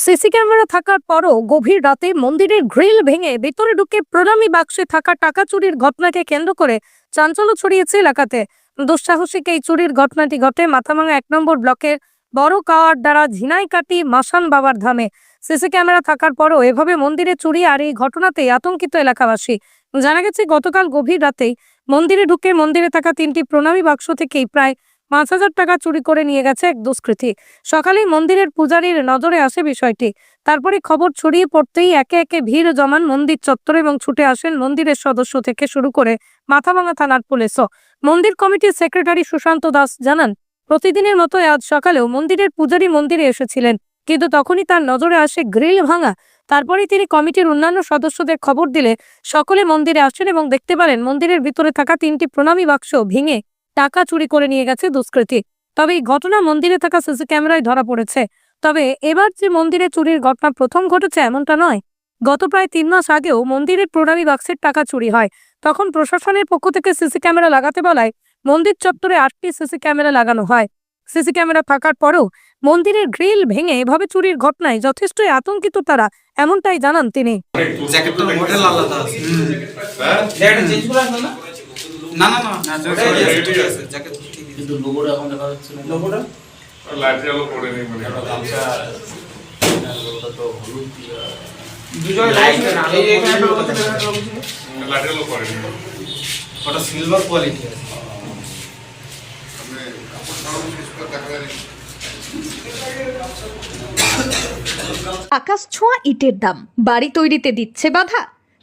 CC camera থাকার পরও গভীর রাতে মন্দিরের গ্রিল ভেঙে ভেতরে ঢুকে প্রণামী বাক্সে থাকা টাকা চুরির ঘটনাকে কেন্দ্র করে চাঞ্চল্য ছড়িয়েছে এলাকাতে। দুঃসাহসিক এই চুরির ঘটনাটি ঘটে মাথাভাঙা এক নম্বর ব্লকের বড় কাওয়ার দ্বারা ঝিনাইকাটি মাসান বাবার ধামে। সিসি ক্যামেরা থাকার পরও এভাবে মন্দিরে চুরি আর এই ঘটনাতে আতঙ্কিত এলাকাবাসী। জানা গেছে, গতকাল গভীর রাতেই মন্দিরে ঢুকে মন্দিরে থাকা তিনটি প্রণামী বাক্স থেকেই প্রায় পাঁচ হাজার টাকা চুরি করে নিয়ে গেছে এক দুষ্কৃতী। সকালেই মন্দিরের পূজারীর নজরে আসে বিষয়টি। তারপরে খবর ছড়িয়ে পড়তেই একে একে ভিড় জমান মন্দির চত্বরে এবং ছুটে আসেন মন্দিরের সদস্য থেকে শুরু করে মাথাভাঙা থানার পুলিশও। মন্দির কমিটির সেক্রেটারি সুশান্ত দাস জানান, প্রতিদিনের মতো আজ সকালেও মন্দিরের পূজারী মন্দিরে এসেছিলেন, কিন্তু তখনই তার নজরে আসে গ্রিল ভাঙা। তারপরেই তিনি কমিটির অন্যান্য সদস্যদের খবর দিলে সকলে মন্দিরে আসেন এবং দেখতে পারেন মন্দিরের ভিতরে থাকা তিনটি প্রণামী বাক্স ভেঙে টাকা চুরি করে নিয়ে গেছে দুষ্কৃতী। তবে এই ঘটনা মন্দিরে থাকা সিসি ক্যামেরায় ধরা পড়েছে। তবে এবার যে মন্দিরে চুরির ঘটনা প্রথম ঘটেছে এমনটা নয়। গত প্রায় তিন মাস আগেও মন্দিরের প্রণামী বাক্সের টাকা চুরি হয়। তখন প্রশাসনের পক্ষ থেকে সিসি ক্যামেরা লাগাতে বলায় মন্দির চত্বরে আটটি সিসি ক্যামেরা লাগানো হয়। সিসি ক্যামেরা থাকার পরেও মন্দিরের গ্রিল ভেঙে এভাবে চুরির ঘটনায় যথেষ্টই আতঙ্কিত তারা এমনটাই জানান তিনি। না না না। না না ঠিক আছে জ্যাকেট ঠিক আছে কিন্তু লোগোটা এখন দেখা যাচ্ছে না। লোগোটা? লাইট আলো করে নেই মানে গামছা লোগোটা তো হলুদ দুজন লাইট এই এখানে লোগো লাইট আলো করে নেই। ওটা সিলভার কোয়ালিটি আছে। আকাশ ছোঁয়া ইটের দাম। বাড়ি তৈরিতে দিচ্ছে বাধা।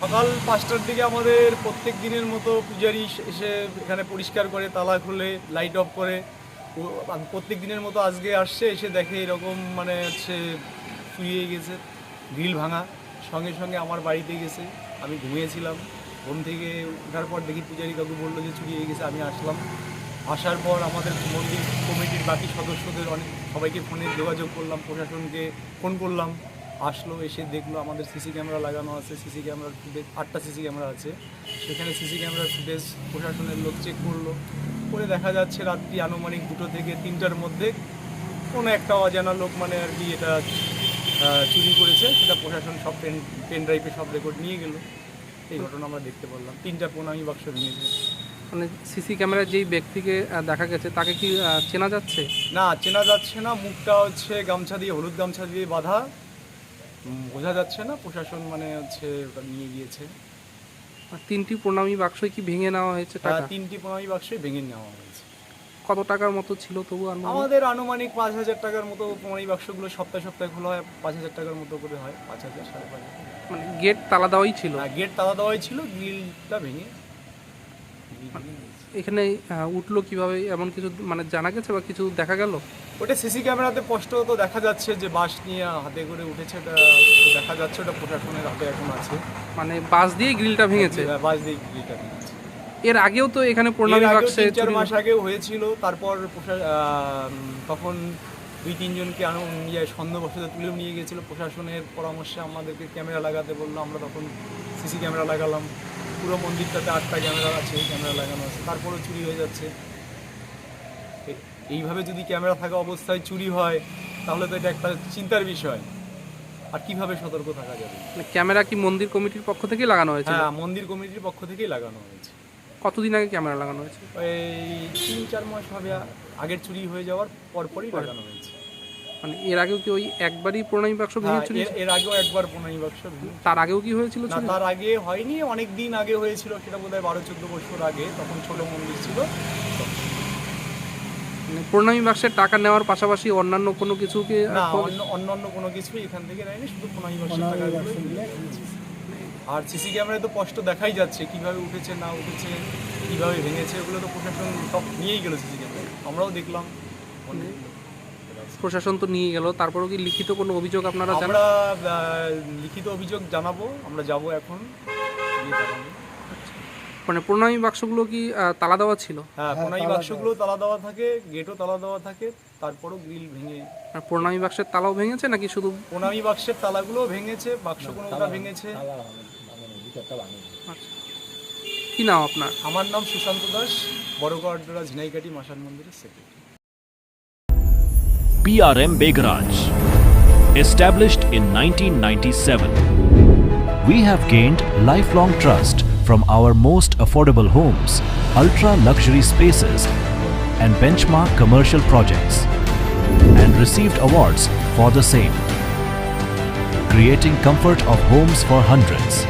সকাল পাঁচটার দিকে আমাদের প্রত্যেক দিনের মতো পূজারি এসে- এখানে পরিষ্কার করে, তালা খুলে লাইট অফ করে। প্রত্যেক দিনের মতো আজকে আসছে, এসে দেখে এরকম মানে হচ্ছে শুয়ে গেছে, গ্রিল ভাঙা। সঙ্গে সঙ্গে আমার বাড়িতে গেছে, আমি ঘুমিয়েছিলাম। ঘুম থেকে ওঠার পর দেখি পূজারি কাকু বলল যে চুরিয়ে গেছে, আমি আসলাম। আসার পর আমাদের মন্দির কমিটির বাকি সদস্যদের অনেক সবাইকে ফোনে যোগাযোগ করলাম, প্রশাসনকে ফোন করলাম। আসলো এসে দেখল আমাদের সিসি ক্যামেরা লাগানো আছে সিসি ক্যামেরার ফুটেজ আটটা সিসি ক্যামেরা আছে। সেখানে সিসি ক্যামেরার ফুটেজ প্রশাসনের লোক চেক করল। করে দেখা যাচ্ছে রাত্রি আনুমানিক দুটো থেকে তিনটার মধ্যে কোনো একটা অজানা লোক মানে আর কি এটা চুরি করেছে। সেটা প্রশাসন সব পেন পেন ড্রাইভে সব রেকর্ড নিয়ে গেল। এই ঘটনা আমরা দেখতে পারলাম। তিনটা প্রণামী বাক্স ভেঙেছে মানে সিসি ক্যামেরায় যেই ব্যক্তিকে দেখা গেছে তাকে কি চেনা যাচ্ছে? না চেনা যাচ্ছে না। মুখটা হচ্ছে গামছা দিয়ে হলুদ গামছা দিয়ে বাঁধা। বোঝা যাচ্ছে না প্রশাসন মানে হচ্ছে ওটা নিয়ে গিয়েছে। আর তিনটি প্রণামী বাক্সই কি ভেঙে নেওয়া হয়েছে টাকা? তিনটি প্রণামী বাক্সই ভেঙে নেওয়া হয়েছে। কত টাকার মতো ছিল তবু আনুমানিক? আমাদের আনুমানিক পাঁচ হাজার টাকার মতো প্রণামী বাক্সগুলো সপ্তাহে সপ্তাহে খোলা হয় পাঁচ হাজার টাকার মতো করে হয় পাঁচ হাজার সাড়ে পাঁচ হাজার। মানে গেট তালা দেওয়াই ছিল? আর গেট তালা দেওয়াই ছিল গ্রিলটা ভেঙে গ্রিল ভেঙে। এখানে উঠল কীভাবে? এমন কিছু মানে জানা গেছে বা কিছু দেখা গেল? ওটা সিসি ক্যামেরাতে স্পষ্ট তো দেখা যাচ্ছে যে বাস নিয়ে হাতে করে উঠেছে ওটা দেখা যাচ্ছে ওটা প্রশাসনের হাতে এখন আছে। মানে বাস দিয়ে গ্রিলটা ভেঙেছে? বাস দিয়ে গ্রিলটা ভেঙেছে। এর আগেও তো এখানে প্রণামী বাক্সে চার মাস আগেও হয়েছিল তারপর তখন দুই তিনজনকে ইয়ে সন্দেহবশত তুলেও নিয়ে গিয়েছিল প্রশাসনের পরামর্শে আমাদেরকে ক্যামেরা লাগাতে বলল আমরা তখন সিসি ক্যামেরা লাগালাম। পুরো মন্দিরটাতে আটটা ক্যামেরা আছে ক্যামেরা লাগানো আছে তারপরেও চুরি হয়ে যাচ্ছে। এইভাবে যদি ক্যামেরা থাকা অবস্থায় চুরি হয় তাহলে তো এটা একটা চিন্তার বিষয়। আর কীভাবে সতর্ক থাকা যাবে? মানে ক্যামেরা কি মন্দির কমিটির পক্ষ থেকে লাগানো হয়েছে? হ্যাঁ মন্দির কমিটির পক্ষ থেকেই লাগানো হয়েছে। কতদিন আগে ক্যামেরা লাগানো হয়েছে? এই তিন চার মাস হবে আগের চুরি হয়ে যাওয়ার পরপরই লাগানো হয়েছে। মানে এর আগেও কি ওই একবারই প্রণামী বাক্স ভেঙে চুরি এর- আগেও একবার পনেরো বাক্স তার আগেও কি হয়েছিল না তার আগে হয়নি অনেক দিন আগে হয়েছিল সেটা বোধহয় বারো চোদ্দ বছর আগে তখন ছোট মন্দির ছিল। মানে প্রণামী বাক্সের টাকা নেওয়ার পাশাপাশি অন্যান্য কোনো কিছু কি না অন্য অন্য অন্য কোনো কিছুই এখান থেকে নেয়নি শুধু পনেরো বাক্সের টাকা আর সিসি ক্যামেরায় তো স্পষ্ট দেখাই যাচ্ছে কীভাবে উঠেছে না উঠেছে কীভাবে ভেঙেছে ওগুলো তো প্রশাসন সব নিয়েই গেল সিসি ক্যামেরা আমরাও দেখলাম। অনেক। প্রশাসন তো নিয়ে গেল তারপরেও কি লিখিত কোনো অভিযোগ আপনারা আমরা লিখিত অভিযোগ জানাব আমরা যাব এখন। মানে প্রণামী বাক্সগুলো কি তালা দেওয়া ছিল? হ্যাঁ কোনাই বাক্সগুলো তালা দেওয়া থাকে গেটও তালা দেওয়া থাকে তারপরও গ্রিল ভেঙে আর প্রণামী বাক্সের তালাও ভেঙেছে নাকি শুধু প্রণামী বাক্সের তালাগুলো ভেঙেছে বাক্স কোনোটা ভেঙেছে? আচ্ছা। কি নাম আপনার? আমার নাম সুশান্ত দাস বড়গড়ডোরা ঝিনাইকাটি মাসান মন্দিরের secretary PRM Begaraj. Established in 1997, we have gained lifelong trust from our most affordable homes, ultra luxury spaces, and benchmark commercial projects, and received awards for the same. Creating comfort of homes for hundreds.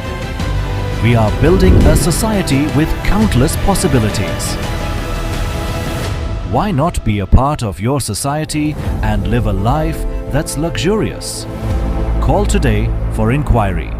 We are building a society with countless possibilities. Why not be a part of your society and live a life that's luxurious? Call today for inquiry